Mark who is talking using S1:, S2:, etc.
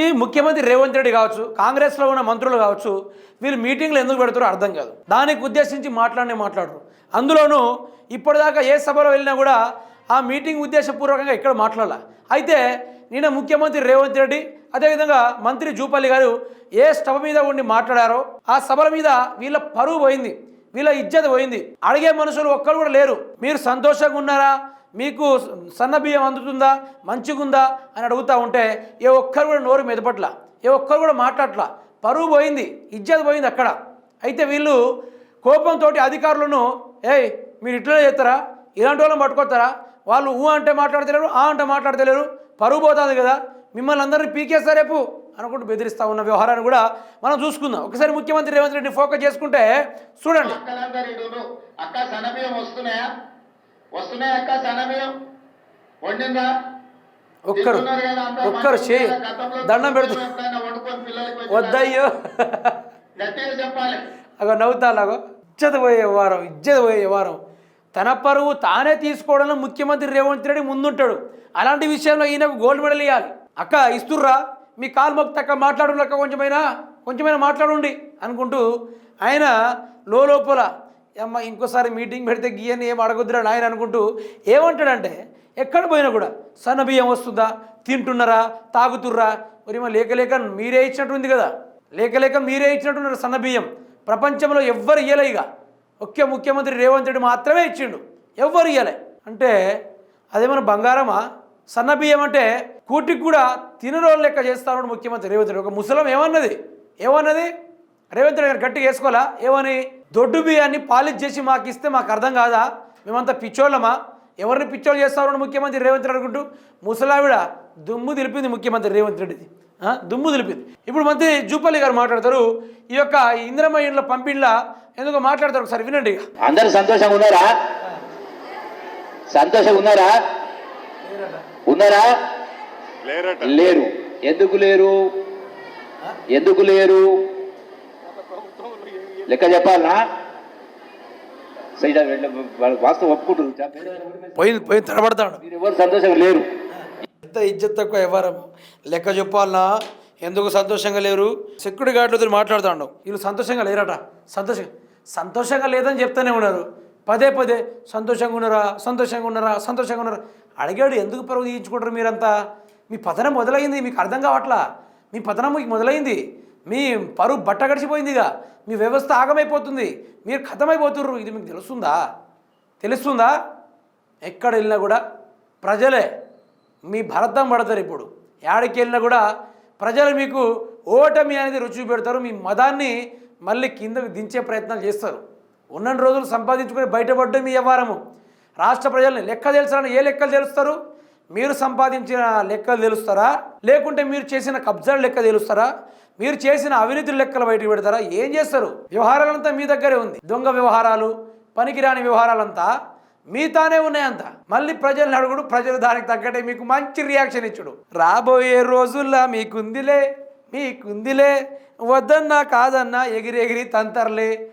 S1: ఈ ముఖ్యమంత్రి రేవంత్ రెడ్డి కావచ్చు కాంగ్రెస్లో ఉన్న మంత్రులు కావచ్చు వీళ్ళు మీటింగ్లు ఎందుకు పెడతారో అర్థం కాదు. దానికి ఉద్దేశించి మాట్లాడనే మాట్లాడరు. అందులోనూ ఇప్పటిదాకా ఏ సభలో వెళ్ళినా కూడా ఆ మీటింగ్ ఉద్దేశపూర్వకంగా ఇక్కడ మాట్లాడాల. అయితే నిన్న ముఖ్యమంత్రి రేవంత్ రెడ్డి అదేవిధంగా మంత్రి జూపల్లి గారు ఏ సభ మీద ఉండి మాట్లాడారో ఆ సభల మీద వీళ్ళ పరువు పోయింది వీళ్ళ ఇజ్జత పోయింది. అడిగే మనుషులు ఒక్కరు కూడా లేరు. మీరు సంతోషంగా ఉన్నారా? మీకు సన్న బియ్యం అందుతుందా? మంచిగుందా? అని అడుగుతూ ఉంటే ఏ ఒక్కరు కూడా నోరు మెదపట్ల ఏ ఒక్కరు కూడా మాట్లాడట్లా. పరువు పోయింది ఇజ్జత పోయింది అక్కడ. అయితే వీళ్ళు కోపంతో అధికారులను ఏయ్ మీరు ఇట్లనే చేస్తారా? ఇలాంటి వాళ్ళని పట్టుకొస్తారా? వాళ్ళు ఊ అంటే మాట్లాడతలేరు ఆ అంటే మాట్లాడతలేరు పరువు పోతుంది కదా. మిమ్మల్ని అందరినీ పీకేస్తా రేపు అనుకుంటూ బెదిరిస్తా ఉన్న వ్యవహారాన్ని కూడా మనం చూసుకుందాం. ఒకసారి ముఖ్యమంత్రి రేవంత్ రెడ్డి ఫోకస్ చేసుకుంటే చూడండి.
S2: అక్క వస్తున్నాయా? వస్తున్నాయా అక్క సన్నబియ్యం? వండిందా?
S1: ఒక్కరు ఒక్కరు చేయి. దండం పెడుతూ? వద్దయ్యో.
S2: గట్టిగా చెప్పాలి.
S1: అగో ఇజ్జత పోయే వారం ఇజ్జత పోయే వారం. తన పరువు తానే తీసుకోవడంలో ముఖ్యమంత్రి రేవంత్ రెడ్డి ముందుంటాడు. అలాంటి విషయంలో ఈయనకు గోల్డ్ మెడల్ ఇవ్వాలి అక్క ఇస్తుర్రా? మీ కాలు మొక్కి అక్క మాట్లాడు అక్క కొంచెమైనా. కొంచెమైనా మాట్లాడుండి అనుకుంటూ ఆయన లోపల అమ్మ ఇంకోసారి మీటింగ్ పెడితే గీయని ఏం అడగొద్దురా ఆయన అనుకుంటూ ఏమంటాడంటే ఎక్కడ పోయినా కూడా సన్న బియ్యం వస్తుందా తింటున్నారా తాగుతుర్రా? మరి మా లేక లేక మీరే ఇచ్చినట్టుంది కదా. లేక లేక మీరే ఇచ్చినట్టున్నారు సన్న బియ్యం. ప్రపంచంలో ఎవ్వరు ఇయ్యలే ఇక. ఒకే ముఖ్యమంత్రి రేవంత్ రెడ్డి మాత్రమే ఇచ్చిండు. ఎవ్వరు ఇయ్యలే. అంటే అదేమన్నా బంగారమా? సన్న బియ్యం అంటే కూటికి కూడా తినరోలు లెక్క చేస్తాడు ముఖ్యమంత్రి రేవంత్ రెడ్డి. ఒక ముసలం ఏమన్నది? ఏమన్నది? రేవంత్ రెడ్డి గారు గట్టిగా వేసుకోవాలా? ఏమని? దొడ్డు బియ్యాన్ని పాలిష్ చేసి మాకు ఇస్తే మాకు అర్థం కాదా? మేమంతా పిచ్చోళ్ళమా? ఎవరిని పిచ్చోళ్ళు చేస్తామని ముఖ్యమంత్రి రేవంత్ రెడ్డి అనుకుంటూ ముసలావిడ దుమ్ము దిలిపింది ముఖ్యమంత్రి రేవంత్ రెడ్డిది. ఆ, దుమ్ము దిలిపింది ఇప్పుడు మంత్రి జూపల్లి గారు మాట్లాడతారు ఈ యొక్క ఇంద్రమ్మ ఇండ్ల పంపిణీల ఎందుకో మాట్లాడతారు ఒకసారి వినండి
S3: అందరు సంతోషంగా ఉన్నారా? సంతోషంగా ఉన్నారా? ఉన్నారా?
S4: లేరట.
S3: లేరు. ఎందుకు లేరు? ఎందుకు లేరు? లెక్క చెప్పాలనా? వాస్తవం ఒప్పుకుంటారు
S1: పోయింది తడబడతాడు
S3: మీరు ఎవరు సంతోషంగా లేరు.
S1: ఎంత ఇజ్జత్ తక్కువ వ్యవహారం లెక్క చెప్పాలనా? ఎందుకు సంతోషంగా లేరు? సెక్యూరిటీ గార్డులతో మాట్లాడుతాడు. వీళ్ళు సంతోషంగా లేరట. సంతోషంగా సంతోషంగా లేదని చెప్తానే ఉన్నారు. పదే పదే సంతోషంగా ఉన్నారా? సంతోషంగా ఉన్నారా? సంతోషంగా ఉన్నారా? అడిగాడు. ఎందుకు పరువు తీయించుకుంటారు మీరంతా? మీ పతనం మొదలైంది. మీకు అర్థం కావట్లా? మీ పతనం మీకు మొదలైంది. మీ పరువు బట్ట గడిచిపోయిందిగా. మీ వ్యవస్థ ఆగమైపోతుంది. మీరు కథమైపోతుర్రు. ఇది మీకు తెలుస్తుందా? తెలుస్తుందా? ఎక్కడ వెళ్ళినా కూడా ప్రజలే మీ భరతం పడతారు ఇప్పుడు. యాడికి వెళ్ళినా కూడా ప్రజలు మీకు ఓటమి అనేది రుచి పెడతారు మీ మదాన్ని మళ్ళీ కిందకి దించే ప్రయత్నాలు చేస్తారు. ఉన్న రోజులు సంపాదించుకొని బయటపడడం మీ వ్యవహారము. రాష్ట్ర ప్రజల్ని లెక్క తెలుసాలని ఏ లెక్కలు తెలుస్తారు? మీరు సంపాదించిన లెక్కలు తెలుస్తారా? లేకుంటే మీరు చేసిన కబ్జాల లెక్క తెలుస్తారా? మీరు చేసిన అవినీతి లెక్కలు బయటకు పెడతారా? ఏం చేస్తారు? వ్యవహారాలంతా మీ దగ్గరే ఉంది. దొంగ వ్యవహారాలు పనికిరాని వ్యవహారాలంతా మీతానే ఉన్నాయంత మళ్ళీ ప్రజల్ని అడుగుడు ప్రజలు దానికి తగ్గట్టే మీకు మంచి రియాక్షన్ ఇచ్చుడు. రాబోయే రోజుల్లో మీకుందిలే మీకుందిలే. వద్దన్నా కాదన్నా ఎగిరి ఎగిరి తంతర్లే.